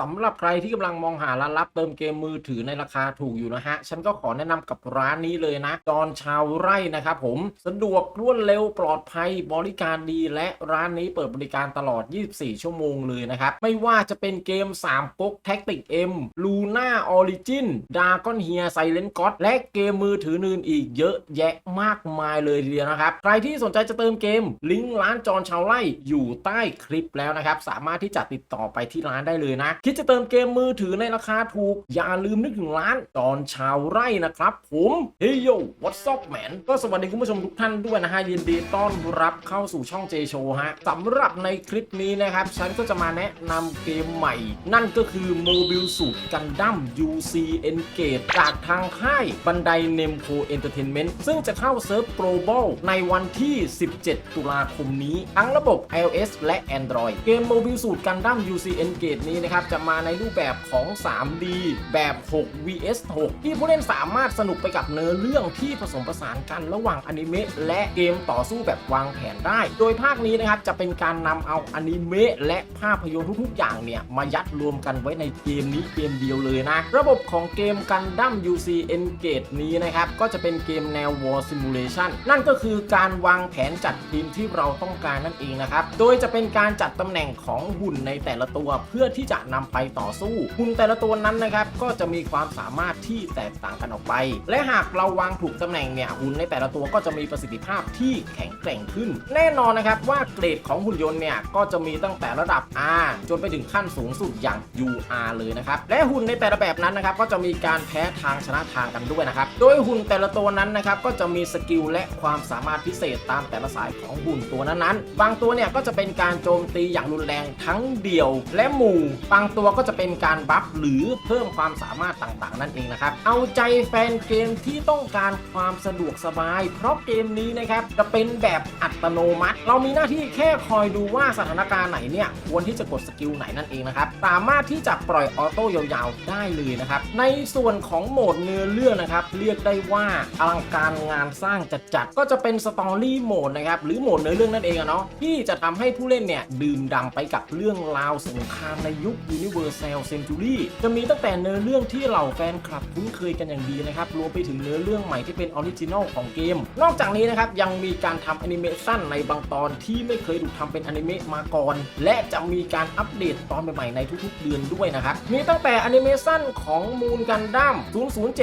สำหรับใครที่กำลังมองหาร้านรับเติมเกมมือถือในราคาถูกอยู่นะฮะ ฉันก็ขอแนะนำกับร้านนี้เลยนะ จอนชาวไร่นะครับผม สะดวกรวดเร็วปลอดภัยบริการดีและร้านนี้เปิดบริการตลอด 24 ชั่วโมงเลยนะครับ ไม่ว่าจะเป็นเกม3ก๊กแท็กติกเอ็มลูน่าออริจินดากอนเฮียไซเลนก็อและเกมมือถืออื่นอีกเยอะแยะมากมายเลยทีเดียวนะครับ ใครที่สนใจจะเติมเกม ลิงก์ร้านจอนชาวไร่อยู่ใต้คลิปแล้วนะครับ สามารถที่จะติดต่อไปที่ร้านได้เลยนะคิดจะเติมเกมมือถือในราคาถูก อย่าลืมนึกถึงร้านจอนชาวไร่นะครับ ผมเฮ้ยโย what's up man ก็สวัสดีคุณผู้ชมทุกท่านด้วยนะฮะ ยินดีต้อนรับเข้าสู่ช่อง J Show ฮะสำหรับในคลิปนี้นะครับ ฉันก็จะมาแนะนำเกมใหม่ นั่นก็คือ Mobile Suit Gundam UC Engage จากทางค่ายบันได Nemco Entertainment ซึ่งจะเข้าเซิร์ฟ Global ในวันที่ 17 ตุลาคมนี้ ทั้งระบบ iOS และ Android เกม Mobile Suit Gundam UC Engage นี้นะครับจะมาในรูปแบบของ 3D แบบ 6 vs 6 ที่ผู้เล่นสามารถสนุกไปกับเนื้อเรื่องที่ผสมผสานกันระหว่างอนิเมะและเกมต่อสู้แบบวางแผนได้ โดยภาคนี้นะครับจะเป็นการนำเอาอนิเมะและภาพยนตร์ทุกๆ อย่างเนี่ย มายัดรวมกันไว้ในเกมนี้เกมเดียวเลยนะ ระบบของเกม Gundam UC Engage นี้นะครับ ก็จะเป็นเกมแนว War Simulation นั่นก็คือการวางแผนจัดทีมที่เราต้องการนั่นเองนะครับ โดยจะเป็นการจัดตำแหน่งของหุ่นในแต่ละตัวเพื่อที่จะนำไปต่อสู้หุ่นแต่ละตัวนั้นนะครับก็จะมีความสามารถที่แตกต่างกันออกไป และหากเราวางถูกตำแหน่งเนี่ยหุ่นในแต่ละตัวก็จะมีประสิทธิภาพที่แข็งแกร่งขึ้น แน่นอนนะครับว่าเกรดของหุ่นยนต์เนี่ยก็จะมีตั้งแต่ระดับ R จนไปถึงขั้นสูงสุดอย่าง UR เลยนะครับและหุ่นในแต่ละแบบนั้นนะครับก็จะมีการแพ้ทางชนะทางกันด้วยนะครับโดยหุ่นแต่ละตัวนั้นนะครับก็จะมีสกิลและความสามารถพิเศษตามแต่ละสายของหุ่นตัวนั้นๆบางตัวเนี่ยก็จะเป็นการโจมตีอย่างรุนแรงทั้งเดี่ยว และหมู่บางตัวก็จะเป็นการบัฟหรือเพิ่มความสามารถต่างๆ นั่นเองนะครับ เอาใจแฟนเกมที่ต้องการความสะดวกสบาย เพราะเกมนี้นะครับจะเป็นแบบอัตโนมัติ เรามีหน้าที่แค่คอยดูว่าสถานการณ์ไหนเนี่ยควรที่จะกดสกิลไหนนั่นเองนะครับสามารถที่จะปล่อยออโต้ยาวๆได้เลยนะครับในส่วนของโหมดเนื้อเรื่องนะครับเรียกได้ว่าอลังการงานสร้างจัดๆก็จะเป็นสตอรี่โหมดนะครับหรือโหมดเนื้อเรื่องนั่นเองอะเนาะที่จะทำให้ผู้เล่นเนี่ยดื่มด่ำไปกับเรื่องราวสงครามในยุค Universal Century จะมีตั้งแต่เนื้อเรื่องที่เหล่าแฟนคลับคุ้นเคยกันอย่างดีนะครับ รวมไปถึงเนื้อเรื่องใหม่ที่เป็นออริจินอลของเกม นอกจากนี้นะครับ ยังมีการทำแอนิเมชันในบางตอนที่ไม่เคยถูกทำเป็นอนิเมะมาก่อน และจะมีการอัปเดตตอนใหม่ๆในทุกๆเดือนด้วยนะครับ มีตั้งแต่แอนิเมชันของมูนกันดั้ม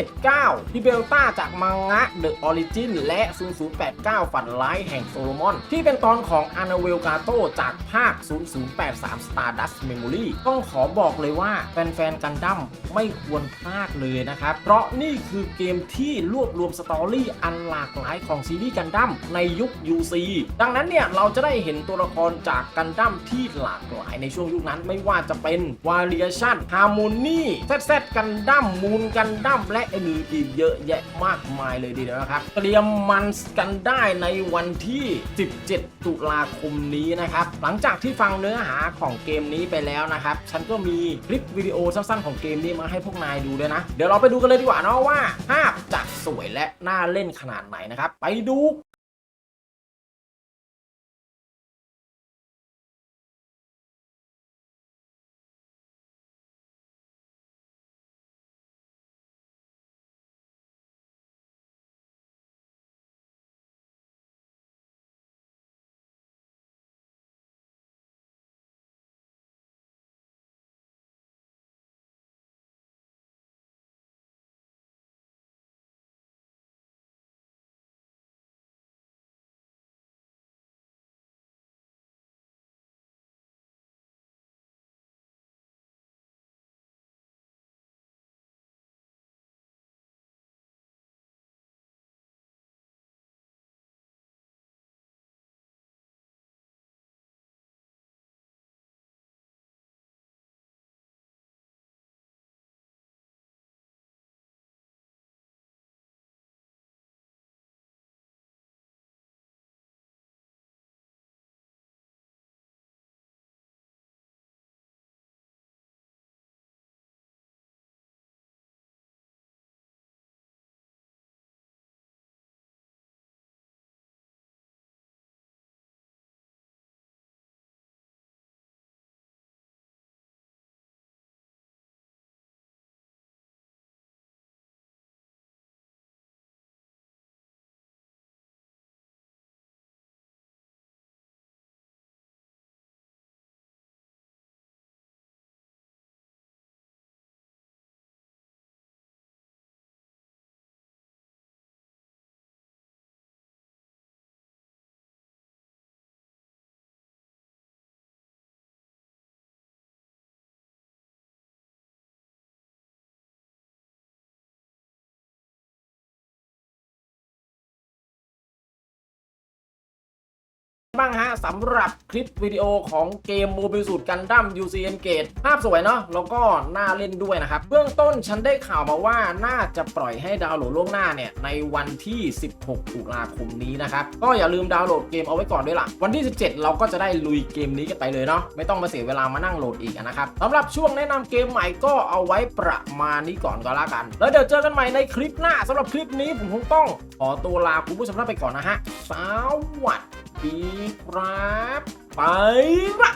0079ที่เบลต้าจากมังงะเดอะออริจินและ 0089 ฝันร้ายแห่งโซโลมอน ที่เป็นตอนของอานาเวลกาโตจากภาค 0083 Stardust Memory ต้องขอบอกเลยว่าแฟนๆกันดั้มไม่ควรพลาดเลยนะครับ เพราะนี่คือเกมที่รวบรวมสตอรี่อันหลากหลายของซีรีส์กันดั้มในยุค UC ดังนั้นเนี่ยเราจะได้เห็นตัวละครจากกันดั้มที่หลากหลายในช่วงยุคนั้นไม่ว่าจะเป็น Variation Harmony ZZ กันดั้มมูนกันดั้มและอื่นๆอีกเยอะแยะมากมายเลยทีเดียวนะครับ เตรียมมันกันได้ในวันที่ 17 ตุลาคมนี้นะครับ หลังจากที่ฟังเนื้อหาของเกมนี้ไปแล้วนะครับ ฉันก็มีคลิปวิดีโอสั้นๆของเกมนี้มาให้พวกนายดูด้วยนะ เดี๋ยวเราไปดูกันเลยดีกว่าเนาะว่าภาพจะสวยและน่าเล่นขนาดไหนนะครับ ไปดู บ้างฮะสำหรับคลิปวิดีโอของเกมโมบิลสูตรกันดั้ม UCN Gate ภาพสวยเนาะแล้วก็น่าเล่นด้วยนะครับ เบื้องต้นฉันได้ข่าวมาว่าน่าจะปล่อยให้ดาวน์โหลดล่วงหน้าเนี่ย ในวันที่ 16 ตุลาคมนี้นะครับ ก็อย่าลืมดาวน์โหลดเกมเอาไว้ก่อนด้วยล่ะ วันที่ 17 เราก็จะได้ลุยเกมนี้กันไปเลยเนาะไม่ต้องมาเสียเวลามานั่งโหลดอีกนะครับสำหรับช่วงแนะนำเกมใหม่ก็เอาไว้ประมาณนี้ก่อนก็แล้วกัน แล้วเดี๋ยวเจอกันใหม่ในคลิปหน้าสำหรับคลิปนี้ผมคงต้องขอตัวลาคุณผู้ชมไปก่อนนะฮะสวัสดี ดีครับ ไปละ